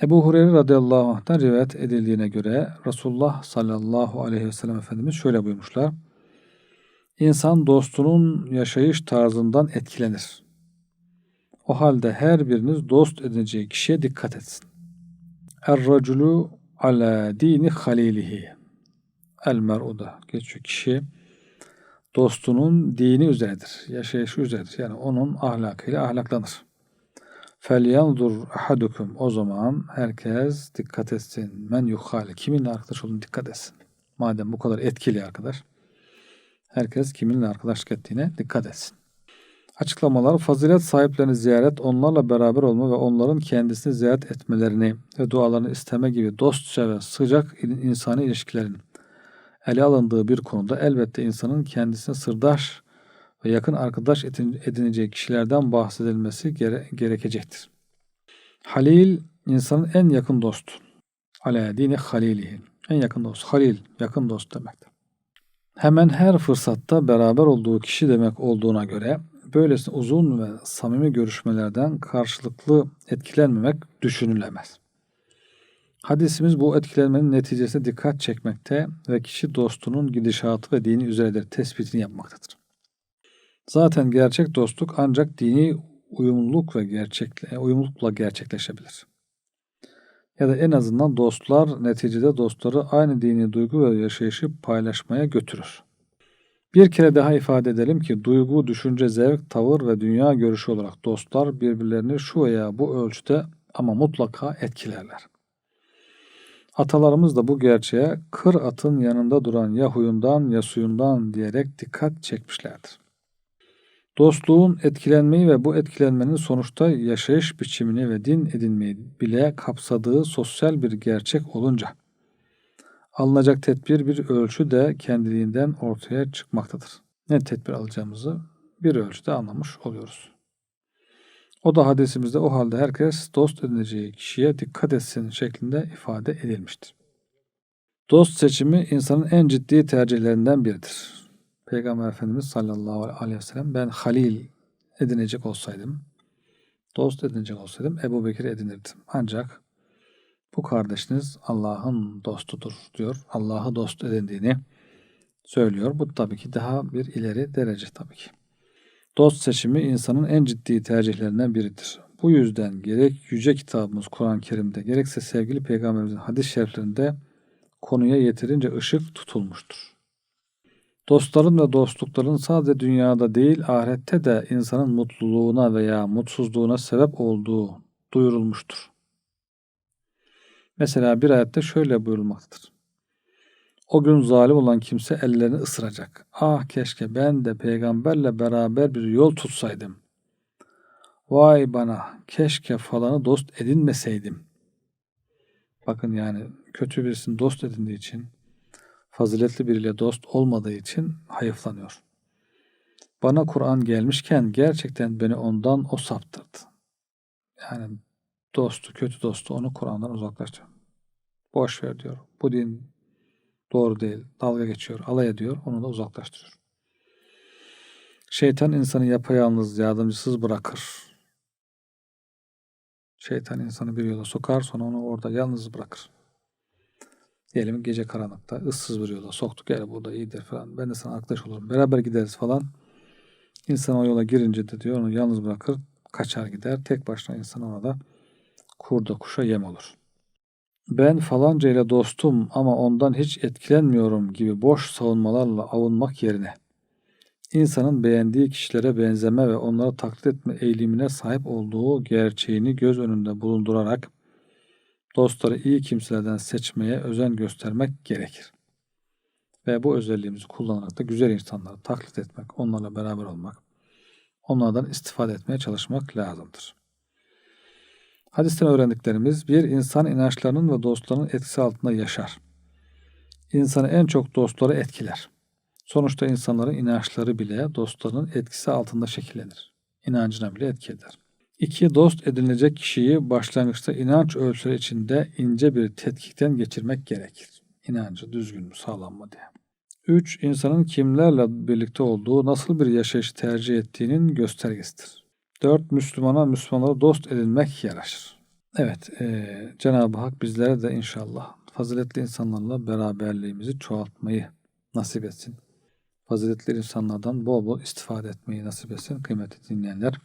Ebu Hureyre radıyallahu anh'tan rivayet edildiğine göre Resulullah sallallahu aleyhi ve sellem Efendimiz şöyle buyurmuşlar. İnsan dostunun yaşayış tarzından etkilenir. O halde her biriniz dost edineceği kişiye dikkat etsin. Er-raculu ala dini halilihi. El mer'uda geçiyor kişi dostunun dini üzeredir. Yaşayışı üzeredir. Yani onun ahlakıyla ahlaklanır. Felyanzur ahadukum. O zaman herkes dikkat etsin. Men yuhali. Kiminle arkadaş olduğunu dikkat etsin. Madem bu kadar etkili arkadaş. Herkes kiminle arkadaşlık ettiğine dikkat etsin. Açıklamalar fazilet sahiplerini ziyaret, onlarla beraber olma ve onların kendisini ziyaret etmelerini ve dualarını isteme gibi dostça ve sıcak insani ilişkilerin ele alındığı bir konuda elbette insanın kendisine sırdaş ve yakın arkadaş edineceği kişilerden bahsedilmesi gere gerekecektir. Halil insanın en yakın dostu. Ala dini halilihi. En yakın dost. Halil, yakın dost demektir. Hemen her fırsatta beraber olduğu kişi demek olduğuna göre böylesine uzun ve samimi görüşmelerden karşılıklı etkilenmemek düşünülemez. Hadisimiz bu etkilenmenin neticesine dikkat çekmekte ve kişi dostunun gidişatı ve dini üzeredir tespitini yapmaktadır. Zaten gerçek dostluk ancak dini uyumluluk ve gerçekle, uyumlulukla gerçekleşebilir. Ya da en azından dostlar neticede dostları aynı dini duygu ve yaşayışı paylaşmaya götürür. Bir kere daha ifade edelim ki duygu, düşünce, zevk, tavır ve dünya görüşü olarak dostlar birbirlerini şu veya bu ölçüde ama mutlaka etkilerler. Atalarımız da bu gerçeğe kır atın yanında duran ya huyundan ya suyundan diyerek dikkat çekmişlerdir. Dostluğun etkilenmeyi ve bu etkilenmenin sonuçta yaşayış biçimini ve din edinmeyi bile kapsadığı sosyal bir gerçek olunca alınacak tedbir bir ölçü de kendiliğinden ortaya çıkmaktadır. Ne tedbir alacağımızı bir ölçüde anlamış oluyoruz. O da hadisimizde o halde herkes dost edineceği kişiye dikkat etsin şeklinde ifade edilmiştir. Dost seçimi insanın en ciddi tercihlerinden biridir. Peygamber Efendimiz sallallahu aleyhi ve sellem ben halil edinecek olsaydım, dost edinecek olsaydım Ebu Bekir edinirdim. Ancak bu kardeşiniz Allah'ın dostudur diyor. Allah'ı dost edindiğini söylüyor. Bu tabii ki daha bir ileri derece tabii ki. Dost seçimi insanın en ciddi tercihlerinden biridir. Bu yüzden gerek yüce kitabımız Kur'an-ı Kerim'de gerekse sevgili peygamberimizin hadis-i şeriflerinde konuya yeterince ışık tutulmuştur. Dostların ve dostlukların sadece dünyada değil ahirette de insanın mutluluğuna veya mutsuzluğuna sebep olduğu duyurulmuştur. Mesela bir ayette şöyle buyurulmaktadır. O gün zalim olan kimse ellerini ısıracak. Ah keşke ben de peygamberle beraber bir yol tutsaydım. Vay bana keşke falanı dost edinmeseydim. Bakın yani kötü birisini dost edindiği için, faziletli biriyle dost olmadığı için hayıflanıyor. Bana Kur'an gelmişken gerçekten beni ondan o saptırdı. Yani dostu, kötü dostu onu Kur'an'dan uzaklaştırıyor. Boş ver diyor. Bu din doğru değil. Dalga geçiyor, alay ediyor. Onu da uzaklaştırıyor. Şeytan insanı yapayalnız, yardımcısız bırakır. Şeytan insanı bir yola sokar, sonra onu orada yalnız bırakır. Diyelim gece karanlıkta ıssız bir yola soktuk. Gel burada iyidir falan. Ben de sana arkadaş olurum. Beraber gideriz falan. İnsan o yola girince de diyor onu yalnız bırakır. Kaçar gider. Tek başına insan orada kurda kuşa yem olur. Ben falanca ile dostum ama ondan hiç etkilenmiyorum gibi boş savunmalarla avunmak yerine insanın beğendiği kişilere benzeme ve onları taklit etme eğilimine sahip olduğu gerçeğini göz önünde bulundurarak dostları iyi kimselerden seçmeye özen göstermek gerekir. Ve bu özelliğimizi kullanarak da güzel insanları taklit etmek, onlarla beraber olmak, onlardan istifade etmeye çalışmak lazımdır. Hadisten öğrendiklerimiz bir insan inançlarının ve dostlarının etkisi altında yaşar. İnsanı en çok dostları etkiler. Sonuçta insanların inançları bile dostlarının etkisi altında şekillenir. İnancına bile etki eder. İki, dost edinilecek kişiyi başlangıçta inanç ölçüleri içinde ince bir tetkikten geçirmek gerekir. İnancı düzgün mü, sağlam mı diye. Üç, insanın kimlerle birlikte olduğu, nasıl bir yaşayışı tercih ettiğinin göstergesidir. Dört, Müslümana Müslümanlara dost edinmek yaraşır. Evet, eee, Cenab-ı Hak bizlere de inşallah faziletli insanlarla beraberliğimizi çoğaltmayı nasip etsin. Faziletli insanlardan bol bol istifade etmeyi nasip etsin kıymetli dinleyenler.